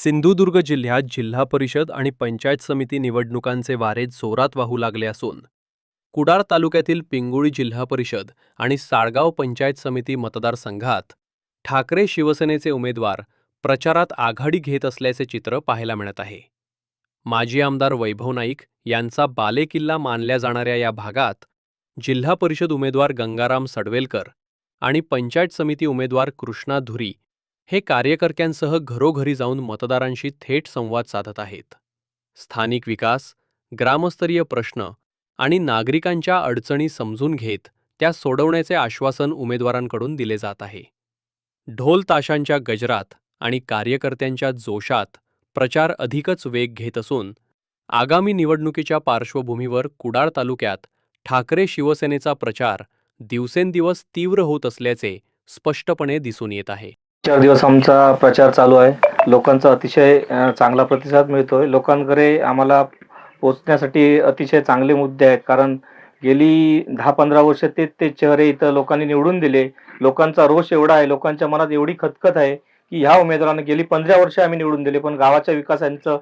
सिंधुदुर्ग जिल्ह्यात जिल्हा परिषद आणि पंचायत समिती निवडणुकांचे वारे जोरात वाहू लागले असून कुडाळ तालुक्यातील पिंगुळी जिल्हा परिषद आणि साळगाव पंचायत समिती मतदारसंघात ठाकरे शिवसेनेचे उमेदवार प्रचारात आघाडी घेत असल्याचे चित्र पाहायला मिळत आहे. माजी आमदार वैभव नाईक यांचा बालेकिल्ला मानल्या जाणाऱ्या या भागात जिल्हा परिषद उमेदवार गंगाराम सडवेलकर आणि पंचायत समिती उमेदवार कृष्णा धुरी हे कार्यकर्त्यांसह घरोघरी जाऊन मतदारांशी थेट संवाद साधत आहेत. स्थानिक विकास ग्रामस्तरीय प्रश्न आणि नागरिकांच्या अडचणी समजून घेत त्या सोडवण्याचे आश्वासन उमेदवारांकडून दिले जात आहे. ढोल ताशांच्या गजरात आणि कार्यकर्त्यांच्या जोशात प्रचार अधिकच वेग घेत असून आगामी निवडणुकीच्या पार्श्वभूमीवर कुडाळ तालुक्यात ठाकरे शिवसेनेचा प्रचार दिवसेंदिवस तीव्र होत असल्याचे स्पष्टपणे दिसून येत आहे. चार दिवस आमचा प्रचार चालू आहे. लोकांचा अतिशय चांगला प्रतिसाद मिळतोय. लोकांकडे आम्हाला पोचण्यासाठी अतिशय चांगले मुद्दे आहेत. कारण गेली दहा पंधरा वर्ष तेच ते चेहरे इथं लोकांनी निवडून दिले. लोकांचा रोष एवढा आहे. लोकांच्या मनात एवढी खतखत आहे की ह्या उमेदवारांना गेली पंधरा वर्ष आम्ही निवडून दिले. पण गावाच्या विकासांचं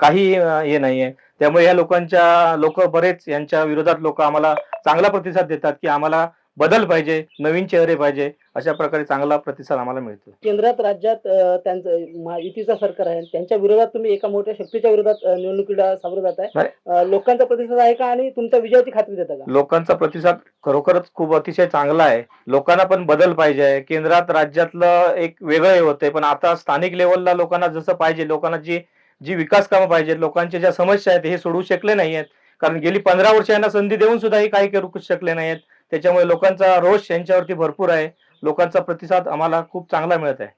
काही हे नाही आहे त्यामुळे या लोकांच्या लोक बरेच यांच्या विरोधात लोक आम्हाला चांगला प्रतिसाद देतात की आम्हाला बदल पाहिजे नवीन चेहरे पाहिजे अशा प्रकारे चांगला प्रतिसाद आम्हाला मिळतो केंद्रात राज्यात त्यांचं युतीचं सरकार आहे त्यांच्या विरोधात तुम्ही एका मोठ्या शक्तीच्या विरोधात निवडणुकीला सामोरं जात. आहे. लोकांचा प्रतिसाद आहे का आणि तुमच्या विजयाची खात्री देता का? लोकांचा प्रतिसाद खरोखरच खूप अतिशय चांगला आहे. लोकांना पण बदल पाहिजे आहे. केंद्रात राज्यातलं एक वेगळं हे होतंय पण आता स्थानिक लेवलला लोकांना जसं पाहिजे लोकांना जी जी विकास कामं पाहिजेत लोकांच्या ज्या समस्या आहेत हे सोडवू शकले नाही आहेत कारण गेली पंधरा वर्ष यांना संधी देऊन सुद्धा हे काही करू शकले नाही आहेत त्याच्यामुळे लोकांचा रोष यांच्यावरती भरपूर आहे. लोकांचा प्रतिसाद आम्हाला खूप चांगला मिळत आहे.